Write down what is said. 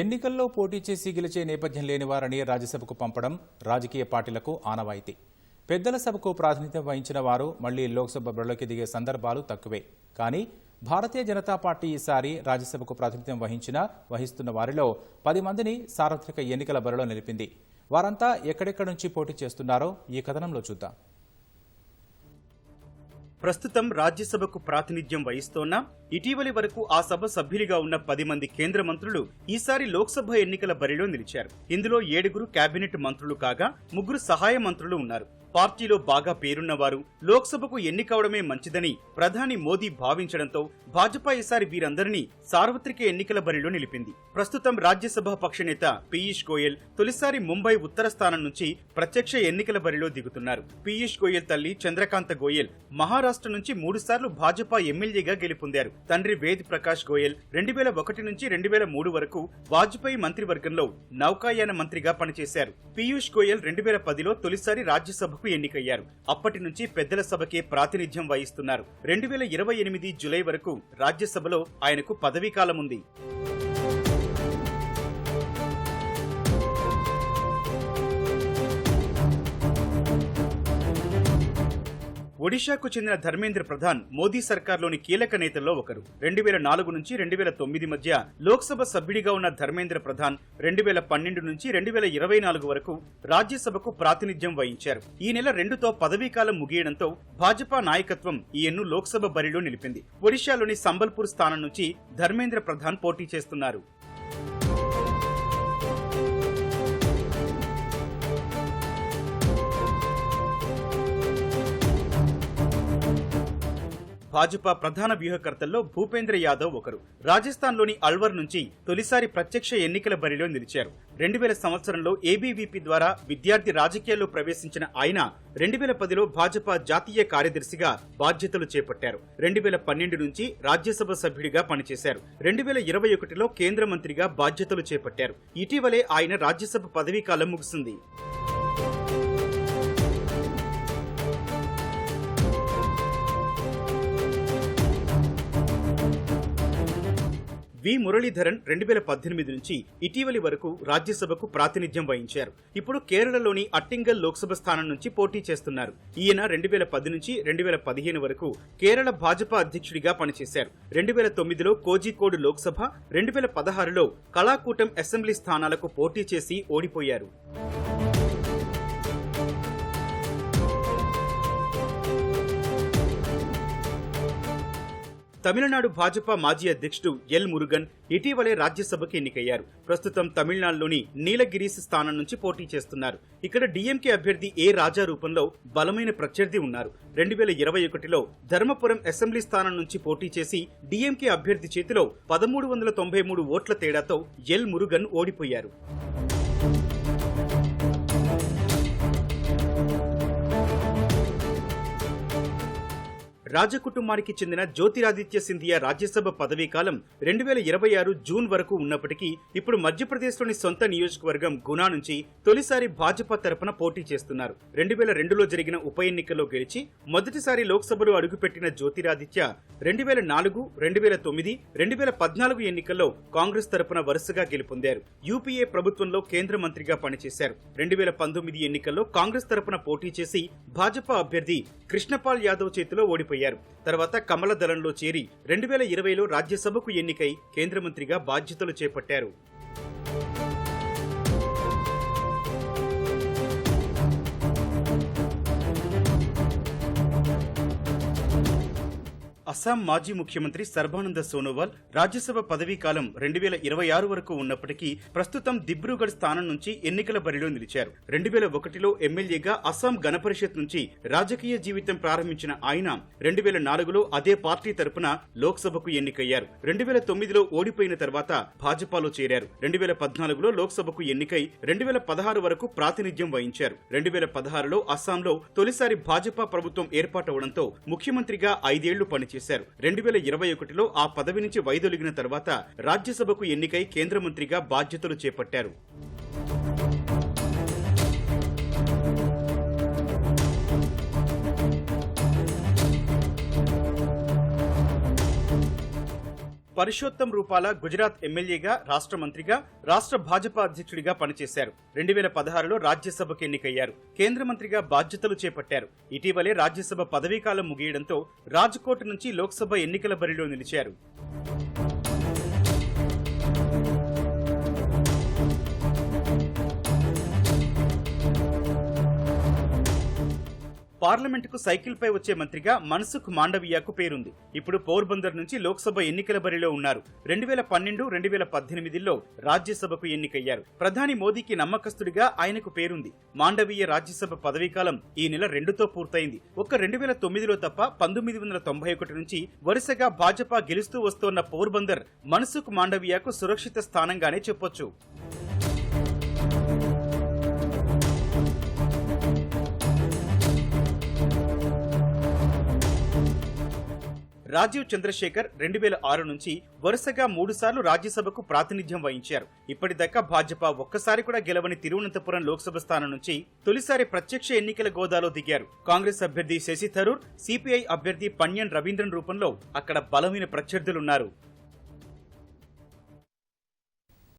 ఎన్నికల్లో పోటీ చేసి గెలిచే నేపథ్యం లేని వారని రాజ్యసభకు పంపడం రాజకీయ పార్టీలకు ఆనవాయితీ. పెద్దల సభకు ప్రాతినిధ్యం వహించిన వారు మళ్ళీ లోక్సభ బరిలోకి దిగే సందర్భాలు తక్కువే. కానీ భారతీయ జనతా పార్టీ ఈసారి రాజ్యసభకు ప్రాతినిధ్యం వహించిన వహిస్తున్న వారిలో పది మందిని సార్వత్రిక ఎన్నికల బరిలో నిలిపింది. వారంతా ఎక్కడెక్కడి నుంచి పోటీ చేస్తున్నారో ఈ కథనంలో చూద్దాం. ప్రస్తుతం రాజ్యసభకు ప్రాతినిధ్యం వహిస్తోన్న ఇటీవలి వరకు ఆ సభ సభ్యులుగా ఉన్న పది మంది కేంద్ర మంత్రులు ఈసారి లోక్సభ ఎన్నికల బరిలో నిలిచారు. ఇందులో ఏడుగురు కేబినెట్ మంత్రులు కాగా ముగ్గురు సహాయ మంత్రులు ఉన్నారు. పార్టీలో బాగా పేరున్నవారు లోక్సభకు ఎన్నికవడమే మంచిదని ప్రధాని మోదీ భావించడంతో భాజపా ఈసారి వీరందరినీ సార్వత్రిక ఎన్నికల బరిలో నిలిపింది. ప్రస్తుతం రాజ్యసభ పక్ష నేత పీయూష్ గోయల్ తొలిసారి ముంబై ఉత్తర స్థానం నుంచి ప్రత్యక్ష ఎన్నికల బరిలో దిగుతున్నారు. పీయూష్ గోయల్ తల్లి చంద్రకాంత గోయల్ మహారాష్ట్ర నుంచి మూడుసార్లు భాజపా ఎమ్మెల్యేగా గెలుపొందారు. తండ్రి వేద్ ప్రకాష్ గోయల్ రెండు వేల ఒకటి నుంచి రెండు వేల మూడు వరకు వాజ్పేయి మంత్రివర్గంలో నౌకాయాన మంత్రిగా పనిచేశారు. పీయూష్ గోయల్ రెండు వేల పదిలో తొలిసారి రాజ్యసభకు ఎన్నికయ్యారు. అప్పటి నుంచి పెద్దల సభకే ప్రాతినిధ్యం వహిస్తున్నారు. రెండు వేల ఇరవై ఎనిమిది జులై వరకు రాజ్యసభలో ఆయనకు పదవీకాలం ఉంది ఒడిశాకు చెందిన ధర్మేంద్ర ప్రధాన్ మోదీ సర్కార్లోని కీలక నేతల్లో ఒకరు. రెండు వేల నాలుగు నుంచి రెండు వేల తొమ్మిది మధ్య లోక్సభ సభ్యుడిగా ఉన్న ధర్మేంద్ర ప్రధాన్ రెండు వేల పన్నెండు నుంచి రెండు వేల ఇరవై నాలుగు వరకు రాజ్యసభకు ప్రాతినిధ్యం వహించారు. ఈ నెల రెండుతో పదవీకాలం ముగియడంతో భాజపా నాయకత్వం ఈయన్ను లోక్సభ బరిలో నిలిపింది. ఒడిశాలోని సంబల్పూర్ స్థానం నుంచి ధర్మేంద్ర ప్రధాన్ పోటీ చేస్తున్నారు. భాజపా ప్రధాన వ్యూహకర్తల్లో భూపేంద్ర యాదవ్ ఒకరు. రాజస్థాన్లోని అల్వర్ నుంచి తొలిసారి ప్రత్యక్ష ఎన్నికల బరిలో నిలిచారు. రెండు వేల సంవత్సరంలో ఏబీవీపీ ద్వారా విద్యార్థి రాజకీయాల్లో ప్రవేశించిన ఆయన రెండు వేల పదిలో భాజపా జాతీయ కార్యదర్శిగా బాధ్యతలు చేపట్టారు. రెండు వేల పన్నెండు నుంచి రాజ్యసభ సభ్యుడిగా పనిచేశారు. రెండు వేల ఇరవై ఒకటిలో కేంద్ర మంత్రిగా బాధ్యతలు చేపట్టారు. ఇటీవలే ఆయన రాజ్యసభ పదవీకాలం ముగిసింది. వి. మురళీధరన్ రెండు వేల పద్దెనిమిది నుంచి ఇటీవలి వరకు రాజ్యసభకు ప్రాతినిధ్యం వహించారు. ఇప్పుడు కేరళలోని అట్టింగల్ లోక్సభ స్థానం నుంచి పోటీ చేస్తున్నారు. ఈయన రెండు వేల పది నుంచి రెండు వేల పదిహేను వరకు కేరళ భాజపా అధ్యక్షుడిగా పనిచేశారు. రెండు వేల తొమ్మిదిలో కోజికోడ్ లోక్సభ రెండు వేల పదహారులో కళాకూటం అసెంబ్లీ స్థానాలకు పోటీ చేసి ఓడిపోయారు. తమిళనాడు భాజపా మాజీ అధ్యక్షుడు ఎల్ మురుగన్ ఇటీవలే రాజ్యసభకు ఎన్నికయ్యారు. ప్రస్తుతం తమిళనాడులోని నీలగిరీస్ స్థానం నుంచి పోటీ చేస్తున్నారు. ఇక్కడ డీఎంకే అభ్యర్థి ఏ రాజా రూపంలో బలమైన ప్రత్యర్థి ఉన్నారు. రెండు వేల ఇరవై ఒకటిలో ధర్మపురం అసెంబ్లీ స్థానం నుంచి పోటీ చేసి డీఎంకే అభ్యర్థి చేతిలో పదమూడు వందల తొంభై మూడు ఓట్ల తేడాతో ఎల్ మురుగన్ ఓడిపోయారు. రాజకుటుంబానికి చెందిన జ్యోతిరాదిత్య సింధియా రాజ్యసభ పదవీ కాలం రెండు వేల ఇరవై ఆరు జూన్ వరకు ఉన్నప్పటికీ ఇప్పుడు మధ్యప్రదేశ్లోని సొంత నియోజకవర్గం గునా నుంచి తొలిసారి భాజపా తరపున పోటీ చేస్తున్నారు. రెండు వేల రెండులో జరిగిన ఉప ఎన్నికల్లో గెలిచి మొదటిసారి లోక్సభలో అడుగుపెట్టిన జ్యోతిరాదిత్య రెండు వేల నాలుగు రెండు వేల తొమ్మిది రెండు వేల పద్నాలుగు ఎన్నికల్లో కాంగ్రెస్ తరపున వరుసగా గెలుపొందారు. యూపీఏ ప్రభుత్వంలో కేంద్ర మంత్రిగా పనిచేశారు. రెండు వేల పంతొమ్మిది ఎన్నికల్లో కాంగ్రెస్ తరపున పోటీ చేసి భాజపా అభ్యర్థి కృష్ణపాల్ యాదవ్ చేతిలో ఓడిపోయారు. తర్వాత కమల దళంలో చేరి రెండు వేల ఇరవైలో రాజ్యసభకు ఎన్నికై కేంద్ర మంత్రిగా బాధ్యతలు చేపట్టారు. అస్సాం మాజీ ముఖ్యమంత్రి సర్బానంద సోనోవాల్ రాజ్యసభ పదవీ కాలం రెండు వేల ఇరవై ఆరు వరకు ఉన్నప్పటికీ ప్రస్తుతం దిబ్రూగఢ్ స్థానం నుంచి ఎన్నికల బరిలో నిలిచారు. రెండు వేల ఒకటిలో ఎమ్మెల్యేగా అస్సాం గణపరిషత్ నుంచి రాజకీయ జీవితం ప్రారంభించిన ఆయన రెండు వేల నాలుగులో అదే పార్టీ తరపున లోక్సభకు ఎన్నికయ్యారు. రెండు వేల తొమ్మిదిలో ఓడిపోయిన తర్వాత భాజపాలో చేరారు. రెండు వేల పద్నాలుగులో లోక్సభకు ఎన్నికై రెండు వేల పదహారు వరకు ప్రాతినిధ్యం వహించారు. రెండు వేల పదహారులో అస్సాంలో తొలిసారి భాజపా ప్రభుత్వం ఏర్పాటవడంతో ముఖ్యమంత్రిగా ఐదేళ్ళు పనిచేశారు. చేశారు. రెండు వేల ఇరవై ఒకటిలో ఆ పదవి నుంచి వైదొలిగిన తర్వాత రాజ్యసభకు ఎన్నికై కేంద్ర మంత్రిగా బాధ్యతలు చేపట్టారు. పరుషోత్తం రూపాల గుజరాత్ ఎమ్మెల్యేగా రాష్ట్ర మంత్రిగా రాష్ట్ర భాజపా అధ్యక్షుడిగా పనిచేశారు. రెండు వేల పదహారులో రాజ్యసభకు ఎన్నికయ్యారు. కేంద్ర మంత్రిగా బాధ్యతలు చేపట్టారు. ఇటీవలే రాజ్యసభ పదవీకాలం ముగియడంతో రాజ్కోట్ నుంచి లోక్సభ ఎన్నికల బరిలో నిలిచారు. పార్లమెంటుకు సైకిల్పై వచ్చే మంత్రిగా మన్సుఖ్ మాండవియాకు పేరుంది. ఇప్పుడు పోర్బందర్ నుంచి లోక్సభ ఎన్నికల బరిలో ఉన్నారు. రెండు వేల పన్నెండు రెండు వేల పద్దెనిమిదిలో రాజ్యసభకు ఎన్నికయ్యారు. ప్రధాని మోదీకి నమ్మకస్తుడిగా ఆయనకు పేరుంది. మాండవీయ రాజ్యసభ పదవీకాలం ఈ నెల రెండుతో పూర్తయింది. ఒక్క రెండు వేల తొమ్మిదిలో తప్ప పంతొమ్మిది వందల తొంభై ఒకటి నుంచి వరుసగా భాజపా గెలుస్తూ వస్తోన్న పోర్బందర్ మన్సుఖ్ మాండవియాకు సురక్షిత స్థానంగానే చెప్పొచ్చు. రాజీవ్ చంద్రశేఖర్ రెండు వేల ఆరు నుంచి వరుసగా మూడుసార్లు రాజ్యసభకు ప్రాతినిధ్యం వహించారు. ఇప్పటిదాకా భాజపా ఒక్కసారి కూడా గెలవని తిరువనంతపురం లోక్సభ స్థానం నుంచి తొలిసారి ప్రత్యక్ష ఎన్నికల గోదాలో దిగారు. కాంగ్రెస్ అభ్యర్థి శశి థరూర్ సిపిఐ అభ్యర్థి పన్యన్ రవీంద్రన్ రూపంలో అక్కడ బలమైన ప్రత్యర్థులున్నారు.